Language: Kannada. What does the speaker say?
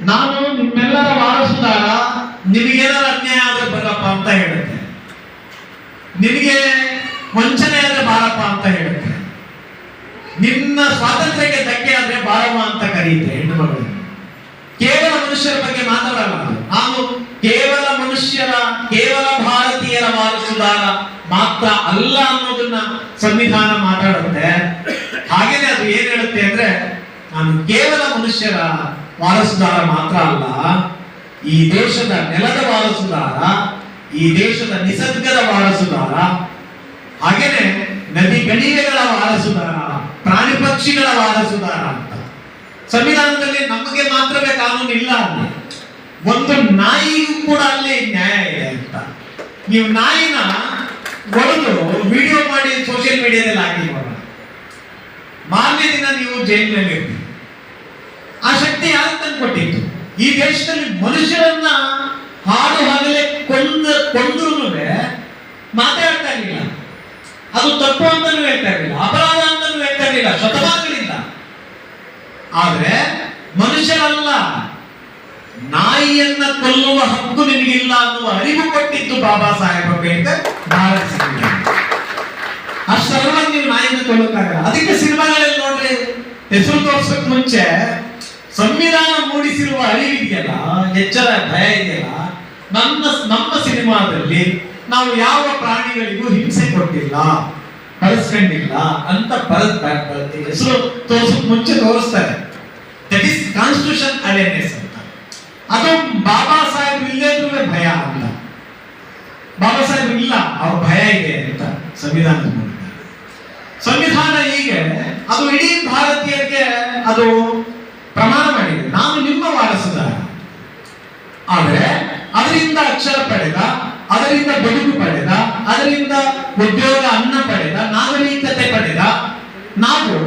ನಾನು ನಿಮ್ಮೆಲ್ಲರ ವಾರಸುದಾರ ನಿಮಗೇನಾದ್ರು ಅನ್ಯಾಯ ಆದ್ರೆ ಬರಪ್ಪ ಅಂತ ಹೇಳುತ್ತೆ ನಿಮಗೆ ವಂಚನೆ ಆದ್ರೆ ಬಾರಪ್ಪ ಅಂತ ಹೇಳುತ್ತೆ ನಿನ್ನ ಸ್ವಾತಂತ್ರ್ಯಕ್ಕೆ ಧಕ್ಕೆ ಆದ್ರೆ ಬಾರಮ್ಮ ಅಂತ ಕರೀತೆ ಹೆಣ್ಣು ಮಗಳು. ಕೇವಲ ಮನುಷ್ಯರ ಬಗ್ಗೆ ಮಾತಾಡಲ್ಲ. ನಾವು ಕೇವಲ ಮನುಷ್ಯರ, ಕೇವಲ ಭಾರತೀಯರ ವಾರಸುದಾರ ಮಾತ್ರ ಅಲ್ಲ ಅನ್ನೋದನ್ನ ಸಂವಿಧಾನ ಮಾತಾಡುತ್ತೆ. ಹಾಗೇನೆ ಅದು ಏನ್ ಹೇಳುತ್ತೆ ಅಂದ್ರೆ ನಾನು ಕೇವಲ ಮನುಷ್ಯರ ವಾರಸುದಾರ ಮಾತ್ರ ಅಲ್ಲ, ಈ ದೇಶದ ನೆಲದ ವಾರಸುದಾರ, ಈ ದೇಶದ ನಿಸರ್ಗದ ವಾರಸುದಾರ, ಹಾಗೇನೆ ನದಿ ಗಣಿವೆಗಳ ವಾರಸುದಾರ, ಪ್ರಾಣಿ ಪಕ್ಷಿಗಳ ವಾರಸುದಾರ ಅಂತ. ಸಂವಿಧಾನದಲ್ಲಿ ನಮಗೆ ಮಾತ್ರವೇ ಕಾನೂನು ಇಲ್ಲ ಒಂದು ನಾಯಿಗೂ ಕೂಡ ಅಲ್ಲಿ ನ್ಯಾಯ ಇದೆ ಅಂತ. ನೀವು ನಾಯಿನ ಒಡೆದು ವಿಡಿಯೋ ಮಾಡಿ ಸೋಷಿಯಲ್ ಮೀಡಿಯಾದಲ್ಲಿ ಹಾಕಿ ನೋಡೋಣ ದಿನ ನೀವು ಜೈಲಿನಲ್ಲಿ ಆ ಶಕ್ತಿ ಯಾರು ತಂದು ಕೊಟ್ಟಿತ್ತು ಈ ದೇಶದಲ್ಲಿ ಮನುಷ್ಯರನ್ನ ಹಾಡು ಹಗಲೇ ಕೊಂದ ಕೊಂದ್ರು ಮಾತಾಡ್ತಾ ಇರಲಿಲ್ಲ. ಅದು ತಪ್ಪು ಅಂತಲೂ ಹೇಳ್ತಾ ಇರಲಿಲ್ಲ, ಅಪರಾಧ ಅಂತಲೂ ಹೇಳ್ತಾ ಇರಲಿಲ್ಲ, ಶತಮಾನಗಳಿಂದ. ಆದ್ರೆ ಮನುಷ್ಯರಲ್ಲ, ನಾಯಿಯನ್ನ ಕೊಲ್ಲುವ ಹಕ್ಕು ನಿನಗಿಲ್ಲ ಅನ್ನುವ ಅರಿವು ಕೊಟ್ಟಿತ್ತು ಬಾಬಾ ಸಾಹೇಬ್ ಅಂಬೇಡ್ಕರ್ ಭಾರತ ಅಷ್ಟೆಲ್ಲ ನೀವು ನಾಯಿಯನ್ನು ಕೊಲ್ಲಕ್ಕಾಗಲ್ಲ. ಅದಕ್ಕೆ ಸಿನಿಮಾಗಳಲ್ಲಿ ಹೆಸರು ತೋರ್ಸಕ್ ಮುಂಚೆ ಸಂವಿಧಾನ ಮೂಡಿಸಿರುವ ಅರಿವಿದೆಯಲ್ಲ ಎಚ್ಚರ ಭಯ ಇದೆಯಲ್ಲ ನನ್ನ ನಮ್ಮ ಸಿನಿಮಾದಲ್ಲಿ ನಾವು ಯಾವ ಪ್ರಾಣಿಗಳಿಗೂ ಹಿಂಸೆ ಕೊಟ್ಟಿಲ್ಲ ಬಳಸ್ಕೊಂಡಿಲ್ಲ ಅಂತ ಬರದ್ ಹೆಸರು ತೋರ್ಸಕ್ ಮುಂಚೆ ತೋರಿಸ್ತಾರೆ. ದಟ್ ಇಸ್ ಕಾನ್ಸ್ಟಿಟ್ಯೂಷನ್ ಅವೇರ್ನೆಸ್ ಅಂತ. ಅದು ಬಾಬಾ ಸಾಹೇಬ್ ಇಲ್ಲದ್ರೂ ಭಯ ಅಂತ ಬಾಬಾ ಸಾಹೇಬ್ ಇಲ್ಲ, ಅವ್ರ ಭಯ ಇದೆ ಅಂತ ಸಂವಿಧಾನದ ಸಂವಿಧಾನ ಹೀಗೆ, ಅದು ಇಡೀ ಭಾರತೀಯರಿಗೆ ಅದು ಪ್ರಮಾಣ ಮಾಡಿದೆ ನಾನು ನಿಮ್ಮ ವಾರಸುದಾರ. ಆದರೆ ಅದರಿಂದ ಅಕ್ಷರ ಪಡೆದ, ಅದರಿಂದ ಬದುಕು ಪಡೆದ, ಅದರಿಂದ ಉದ್ಯೋಗ, ಅನ್ನ ಪಡೆದ, ನಾಗರಿಕತೆ ಪಡೆದ, ನಾವು